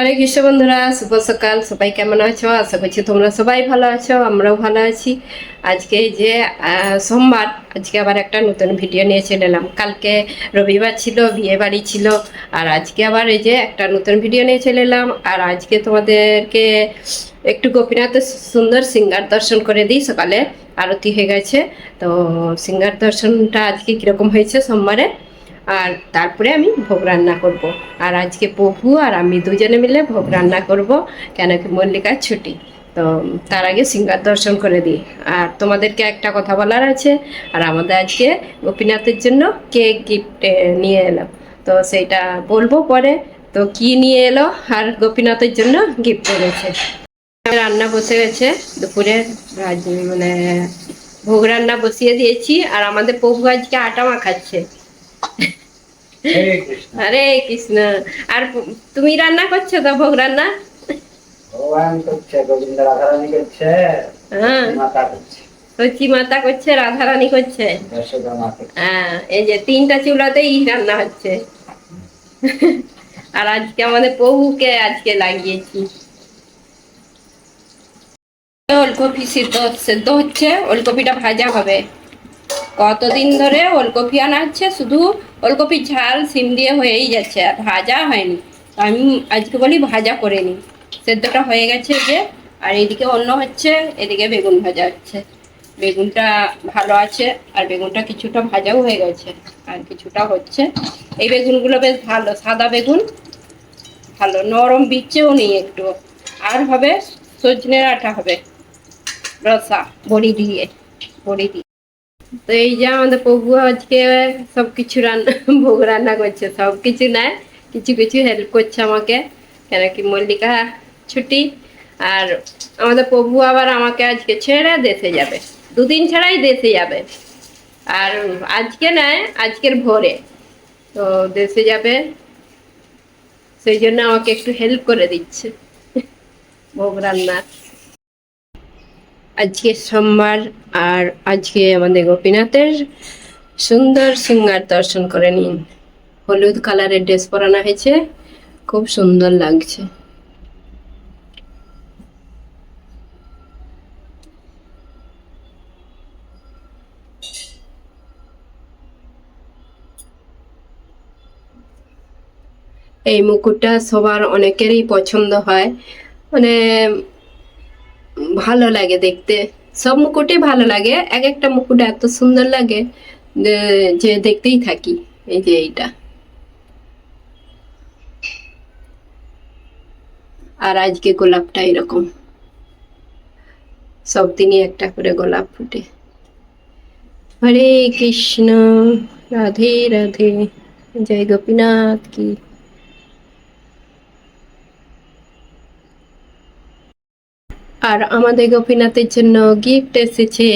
হরে কৃষ্ণ বন্ধুরা, শুভ সকাল। সবাই কেমন আছো? আশা করছি তোমরা সবাই ভালো আছো, আমরাও ভালো আছি। আজকে যে সোমবার, আজকে আবার একটা নতুন ভিডিও নিয়ে চলে এলাম। কালকে রবিবার ছিল, বিয়ে বাড়ি ছিল, আর আজকে আবার এই যে একটা নতুন ভিডিও নিয়ে চলে এলাম। আর আজকে তোমাদেরকে একটু গোপীনাথের সুন্দর সিঙ্গার দর্শন করে দিই সকালে, আরতি হয়ে গেছে। তো সিঙ্গার দর্শনটা আজকে কীরকম হয়েছে সোমবারে? আর তারপরে আমি ভোগ রান্না করব। আর আজকে প্রভু আর আমি দুজনে মিলে ভোগ রান্না করব, কেন কি মল্লিকার ছুটি। তো তার আগে সিঙ্গার দর্শন করে দিই। আর তোমাদেরকে একটা কথা বলার আছে, আর আমাদের আজকে গোপীনাথের জন্য কেক গিফট নিয়ে এলাম তো সেইটা বলব পরে। তো কি নিয়ে এলো আর গোপীনাথের জন্য গিফট এনেছে। রান্না বসে গেছে, দুপুরে মানে ভোগ রান্না বসিয়ে দিয়েছি। আর আমাদের প্রভু আজকে আটা মাখাচ্ছে। হরে কৃষ্ণ। আর তুমি রান্না করছ তো ভোগ রান্না? ভগবান করছে গোবিন্দ রাধারানী করছে হ্যাঁ। মাতা করছে। সচি মাতা করছে রাধারানী হ্যাঁ এই যে তিনটা চুলাতেই রান্না হচ্ছে। আর আজকে আমাদের প্রভুকে আজকে লাগিয়েছি। ওলকপি সিদ্ধ সেদ্ধ হচ্ছে ওলকপিটা ভাজা হবে। কতদিন ধরে ওলকপি আনা হচ্ছে শুধু ওলকপির ঝাল সিম দিয়ে হয়েই যাচ্ছে আর ভাজা হয়নি। তো আমি আজকে বলি ভাজা করে নিই। সেদ্ধটা হয়ে গেছে যে, আর এদিকে অন্য হচ্ছে, এদিকে বেগুন ভাজা হচ্ছে। বেগুনটা ভালো আছে, আর বেগুনটা কিছুটা ভাজাও হয়ে গেছে, আর কিছুটা হচ্ছে। এই বেগুনগুলো বেশ ভালো, সাদা বেগুন। ভালো, নরম বিচ্ছেও নেই একটু। আর হবে সজনের আটা হবে, রসা, বড়ি দিয়ে বড়ি দিয়ে। তো এই যে আমাদের প্রভু আজকে সব কিছু রান্না, ভোগ রান্না করছে। সব কিছু নয় কিছু কিছু হেল্প করছে আমাকে। কেন কি মল্লিকা ছুটি। আর আমাদের প্রভু আবার আমাকে আজকে ছেড়ে দেশে যাবে। দুদিন ছাড়াই দেশে যাবে। আর আজকে নয় আজকের ভোরে। তো দেশে যাবে। সেই জন্য আমাকে একটু হেল্প করে দিচ্ছে। ভোগ রান্নার। আজকে সোমবার আর আজকে আমাদের গোপীনাথের সুন্দর সিঙ্গার দর্শন করে নিন। হলুদ কালারের ড্রেস পরানো হয়েছে, খুব সুন্দর লাগছে। এই মুকুটটা সবার অনেকেরই পছন্দ হয়। মানে ভালো লাগে দেখতে। সব মুকুটই ভালো লাগে। এক একটা মুকুট এত সুন্দর লাগে যে- দেখতেই থাকি এই যে এইটা। আর আজকে গোলাপটা এরকম। সব দিনই একটা করে গোলাপ ফুটে। হরে কৃষ্ণ, রাধে রাধে। জয় গোপীনাথ কি আর আমাদের গোপীনাথের জন্য গিফট এসেছে,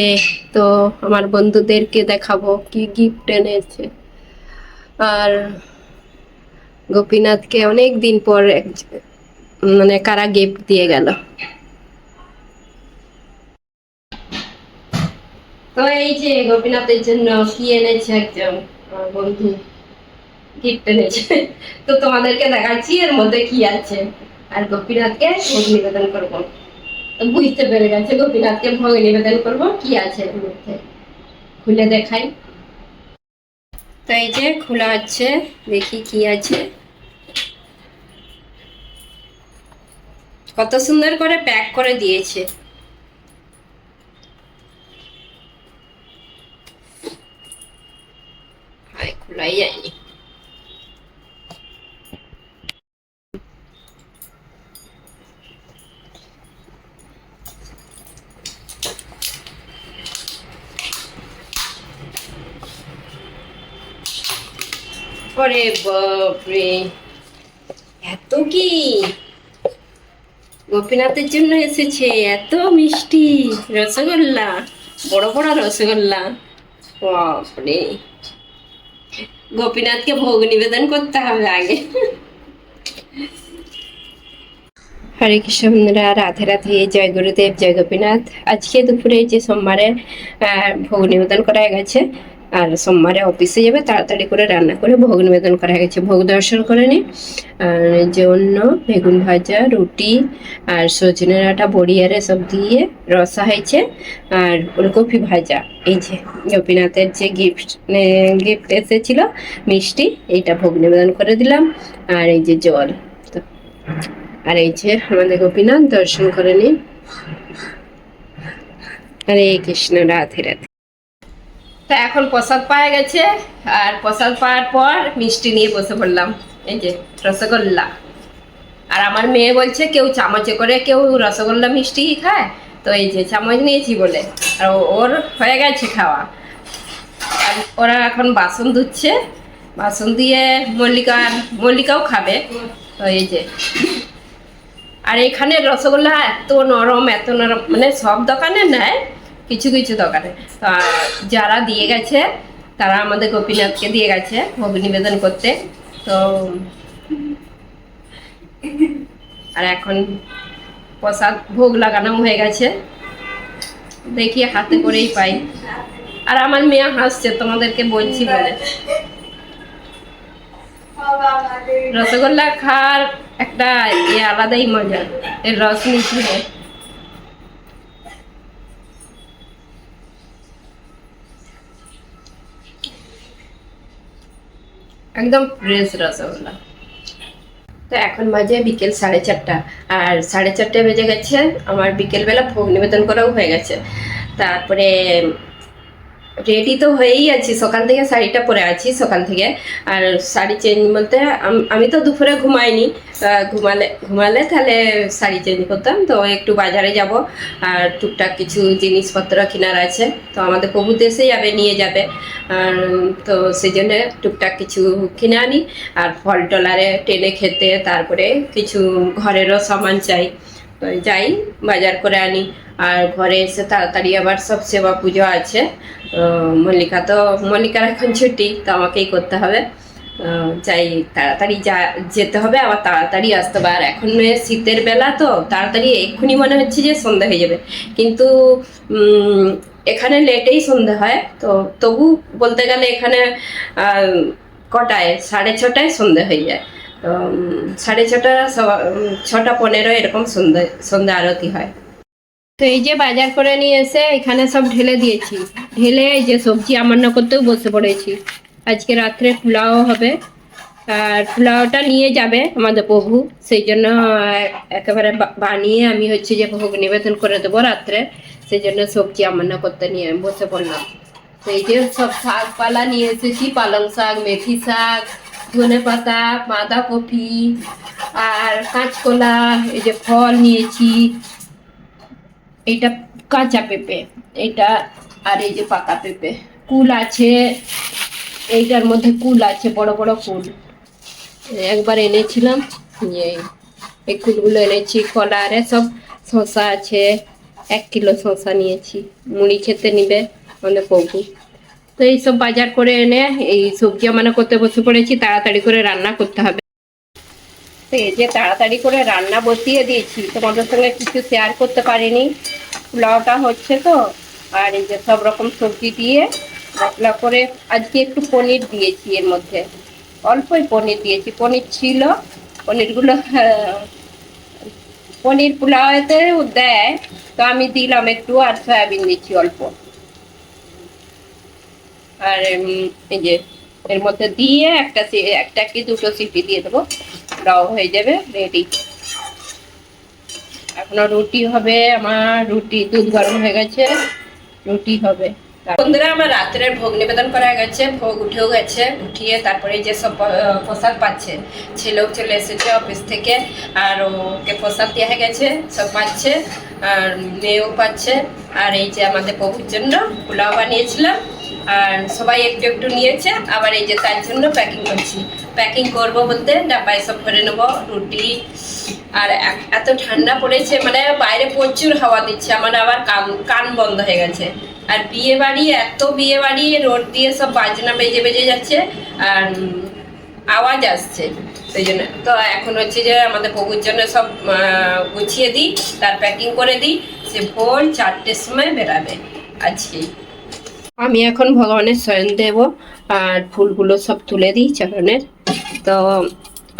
তো আমার বন্ধুদেরকে দেখাবো কি গিফট এনেছে। আর গোপীনাথকে অনেক দিন পর মানে কারা গিফট দিয়ে গেল। তো এই যে গোপীনাথের জন্য কি এনেছে একজন বন্ধু গিফট এনেছে। তো তোমাদেরকে দেখাচ্ছি এর মধ্যে কি আছে। আর গোপীনাথকে নিবেদন করব। বুঝতে পেরে গেছে গোপীনাথকে ভোগ নিবেদন করব, কি আছে এর মধ্যে? খুলে দেখাই। তো এই যে খোলা হচ্ছে দেখি কি আছে। কত সুন্দর করে প্যাক করে দিয়েছে। খোলাই যায়নি। ওরে বাপরে। এত কি? গোপীনাথের জন্য এসেছে এত মিষ্টি রসগোল্লা বড় বড় রসগোল্লা। বাপরে। গোপীনাথকে ভোগ নিবেদন করতে হবে আগে। হরে কৃষ্ণ রাধে রাধে জয় গুরুদেব জয় গোপীনাথ। আজকে দুপুরে যে সোমবারে আহ, ভোগ নিবেদন করা গেছে আর সোমবারে অফিসে যাবে, তাড়াতাড়ি করে রান্না করে ভোগ নিবেদন করা গেছে ভোগ দর্শন করে নি। আর জন্য বেগুন ভাজা, রুটি আর সজনে ডাঁটা বড়িয়ারে সব দিয়ে রসা হয়েছে। আর ফুলকপি ভাজা, এই যে গোপীনাথের যে গিফট গিফট এসেছিল মিষ্টি, এইটা ভোগ নিবেদন করে দিলাম। আর এই যে জল আর এই যে আমাদের গোপীনাথ দর্শন করে নিন হরে কৃষ্ণ, রাধে রাধে। তা এখন প্রসাদ পাওয়া গেছে। আর প্রসাদ পাওয়ার পর মিষ্টি নিয়ে বসে পড়লাম। এই যে, রসগোল্লা। আর আমার মেয়ে বলছে, কেউ চামচে করে কেউ রসগোল্লা মিষ্টি খায়? তো এই যে, চামচ নিয়েছি বলে। আর ওর হয়ে গেছে খাওয়া। আর ওরা এখন বাসন ধুচ্ছে। বাসন দিয়ে মল্লিকা মল্লিকাও খাবে। তো এই যে। আর এখানে রসগোল্লা এত নরম এত নরম মানে সব দোকানে নেয়। কিছু কিছু দোকানে। তো যারা দিয়ে গেছে, তারা আমাদের গোপীনাথকে দিয়ে গেছে, ভোগ নিবেদন করতে। তো আর এখন প্রসাদ, ভোগ লাগানো হয়ে গেছে। দেখি হাতে করেই পাই। আর আমার মেয়ে হাসছে, তোমাদেরকে বলছি বলে। রসগোল্লা খাওয়ার একটা ইয়ে আলাদাই মজা, এর রস মিশিয়ে একদম ফ্রেশ রসগোল্লা তো এখন বাজে বিকেল সাড়ে চারটা, আর সাড়ে চারটে বেজে গেছে, আমার বিকেলবেলা ভোগ নিবেদন করাও হয়ে গেছে। তারপরে রেডি তো হয়েই আছি, সকাল থেকে শাড়িটা পরে আছি সকাল থেকে। আর শাড়ি চেঞ্জ বলতে আমি তো দুপুরে ঘুমাইনি ঘুমালে ঘুমালে তাহলে শাড়ি চেঞ্জ করতাম, তো একটু বাজারে যাব। আর টুকটাক কিছু জিনিসপত্র কেনার আছে, তো আমাদের প্রভু দেশে যাবে, নিয়ে যাবে। আর, তো সেই জন্যে টুকটাক কিছু কিনে আনি। আর ফল টলারে টেনে খেতে, তারপরে কিছু ঘরেরও সামান চাই। যাই, বাজার করে আনি। আর ঘরে এসে তাড়াতাড়ি আবার সব সেবা পুজো আছে। মল্লিকা তো, মল্লিকার এখন ছুটি, তো আমাকেই করতে হবে। যাই, তাড়াতাড়ি যা, যেতে হবে, আবার তাড়াতাড়ি আসতে হবে। আর এখন শীতের বেলা তো, তাড়াতাড়ি এক্ষুনি মনে হচ্ছে যে সন্ধ্যা হয়ে যাবে। কিন্তু এখানে লেটেই সন্ধ্যা হয়। তো তবু বলতে গেলে এখানে কটায়? সাড়ে ছটায় সন্ধ্যা হয়ে যায়। সাড়ে ছটা ছটা পনেরো এরকম সন্ধ্যা সন্ধ্যা আরতি হয়। তো এই যে বাজার করে নিয়ে এসে এখানে সব ঢেলে দিয়েছি। ঢেলে এই যে সবজি আমান্য করতেও বসে পড়েছি। আজকে রাত্রে পোলাও হবে। আর পোলাওটা নিয়ে যাবে আমাদের প্রভু। সেই জন্য একেবারে বানিয়ে আমি হচ্ছে যে ভোগ নিবেদন করে দেবো রাত্রে। সেই জন্য সবজি আমান্য করতে নিয়ে বসে পড়লাম। তো এই যে সব শাকপালা নিয়ে এসেছি, পালং শাক, মেথি শাক ধনে পাতা, বাঁধাকপি আর কাঁচকলা, এই যে ফল নিয়েছি। এইটা কাঁচা পেঁপে, এইটা আর এই যে পাকা পেঁপে। কুল আছে, এইটার মধ্যে কুল আছে, বড় বড় কুল। একবার এনেছিলাম, এই কুলগুলো এনেছি কলারে সব শসা আছে, এক কিলো শসা নিয়েছি। মুড়ি খেতে নিবে আমাদের প্রভু তো এইসব বাজার করে এনে এই সবজি মানে করতে বসে পড়েছি, তাড়াতাড়ি করে রান্না করতে হবে। তো এই যে তাড়াতাড়ি করে রান্না বসিয়ে দিয়েছি, তোমাদের সঙ্গে কিছু শেয়ার করতে পারিনি। পোলাওটা হচ্ছে তো, আর এই যে সব রকম সবজি দিয়ে মশলা করে আজকে একটু পনির দিয়েছি এর মধ্যে। অল্পই পনির দিয়েছি, পনির ছিল, পনিরগুলো, পনির পোলাওতে দেয়, তো আমি দিলাম একটু আর সয়াবিন দিচ্ছি অল্প। আর এই যে, এর মধ্যে দিয়ে একটা একটা কি দুটো সিটি দিয়ে দেবো। পোলাও হয়ে যাবে রেডি এখনও রুটি হবে, আমার রুটি দুধ গরম হয়ে গেছে, রুটি হবে। বন্ধুরা, আমার রাত্রের ভোগ নিবেদন করা গেছে, ভোগ উঠেও গেছে, উঠিয়ে তারপরে যে সব প্রসাদ পাচ্ছে ছেলেও চলে এসেছে অফিস থেকে, আর ওকে প্রসাদ দেওয়া গেছে, সব পাচ্ছে, আর মেয়েও পাচ্ছে, আর এই যে আমাদের প্রভুর জন্য পোলাও বানিয়েছিলাম। আর সবাই একটু একটু নিয়েছে, আবার এই যে তার জন্য প্যাকিং করছি। প্যাকিং করব বলতে ডাব্বায় সব ভরে নেব, রুটি। আর এত ঠান্ডা পড়েছে মানে বাইরে প্রচুর হাওয়া দিচ্ছে, আমার আবার কান কান বন্ধ হয়ে গেছে। আর বিয়ে বাড়ি এত বিয়ে বাড়ি রোড দিয়ে সব বাজনা বেজে বেজে যাচ্ছে, আর আওয়াজ আসছে, সেই জন্য। তো এখন হচ্ছে যে আমাদের প্রভুর জন্য সব গুছিয়ে দিই, তার প্যাকিং করে দিই, সে ভোর চারটের সময় বেরাবে আজকেই। আমি এখন ভগবানের শয়ন দেব আর ফুলগুলো সব তুলে দিই চরণের। তো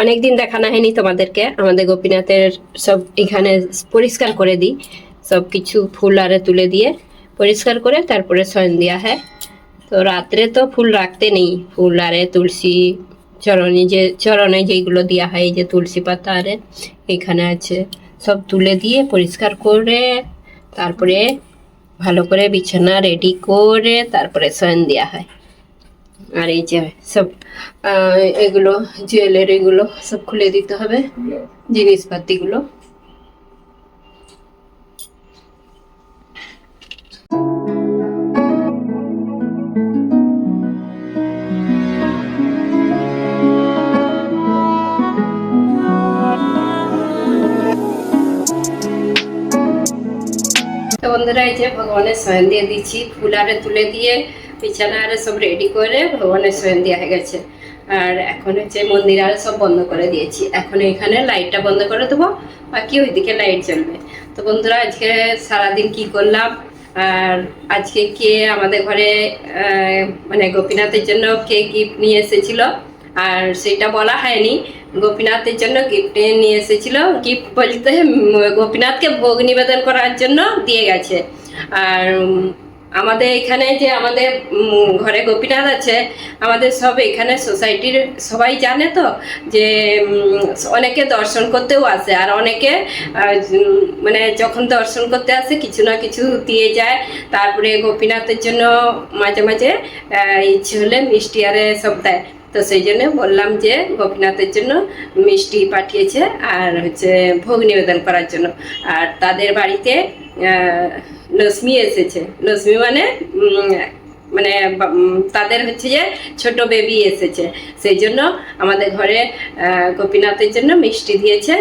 অনেকদিন দেখানো হয়নি তোমাদেরকে, আমাদের গোপীনাথের সব এখানে পরিষ্কার করে দিই, সব কিছু ফুল আরে তুলে দিয়ে পরিষ্কার করে তারপরে শয়ন দেওয়া হয়। তো রাত্রে তো ফুল রাখতে নেই, ফুল আরে, তুলসী চরণে যে, চরণে যেগুলো দেওয়া হয় যে তুলসী পাতা আরে, এখানে আছে। সব তুলে দিয়ে পরিষ্কার করে তারপরে ভালো করে বিছানা রেডি করে তারপরে শয়ন দেওয়া হয়। আর এই যে সব এগুলো জুয়েলারিগুলো সব খুলে দিতে হবে জিনিসপাতিগুলো। বন্ধুরা যে ভগবানের শয়ন দিয়ে দিচ্ছি ফুল আরে তুলে দিয়ে বিছানা আরে সব রেডি করে ভগবানের শয়ন দেওয়া হয়ে গেছে আর এখন হচ্ছে মন্দির আরে সব বন্ধ করে দিয়েছি এখন এখানে লাইটটা বন্ধ করে দেবো বাকি ওইদিকে লাইট জ্বলবে। তো বন্ধুরা, আজকে সারাদিন কি করলাম? আর আজকে কে আমাদের ঘরে মানে গোপীনাথের জন্য কে গিফট নিয়ে এসেছিল? আর সেটা বলা হয়নি। গোপীনাথের জন্য গিফট নিয়ে এসেছিল। গিফট বলতে গোপীনাথকে ভোগ নিবেদন করার জন্য দিয়ে গেছে। আর আমাদের এখানে যে আমাদের ঘরে গোপীনাথ আছে, আমাদের সব এখানে সোসাইটির সবাই জানে তো যে অনেকে দর্শন করতেও আসে। আর অনেকে মানে যখন দর্শন করতে আসে, কিছু না কিছু দিয়ে যায়। তারপরে গোপীনাথের জন্য মাঝে মাঝে ইচ্ছে হলে মিষ্টি আরে সব দেয়। তো সেই জন্য বললাম যে গোপীনাথের জন্য মিষ্টি পাঠিয়েছে আর হচ্ছে ভোগ নিবেদন করার জন্য। আর তাদের বাড়িতে লক্ষ্মী এসেছে। লক্ষ্মী মানে মানে তাদের হচ্ছে যে ছোট বেবি এসেছে। সেই জন্য আমাদের ঘরে গোপীনাথের জন্য মিষ্টি দিয়েছে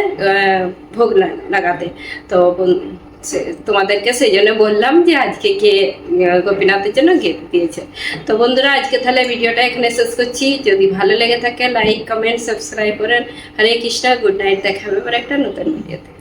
ভোগ লাগাতে। তো তোমাদেরকে সেই জন্য বললাম যে আজকে কে গোপীনাথের জন্য গিফট দিয়েছে। তো বন্ধুরা, আজকে তাহলে ভিডিওটা এখানে শেষ করছি। যদি ভালো লেগে থাকে লাইক কমেন্ট সাবস্ক্রাইব করেন। হরে কৃষ্ণা গুড নাইট দেখা হবে আবার একটা নতুন ভিডিওতে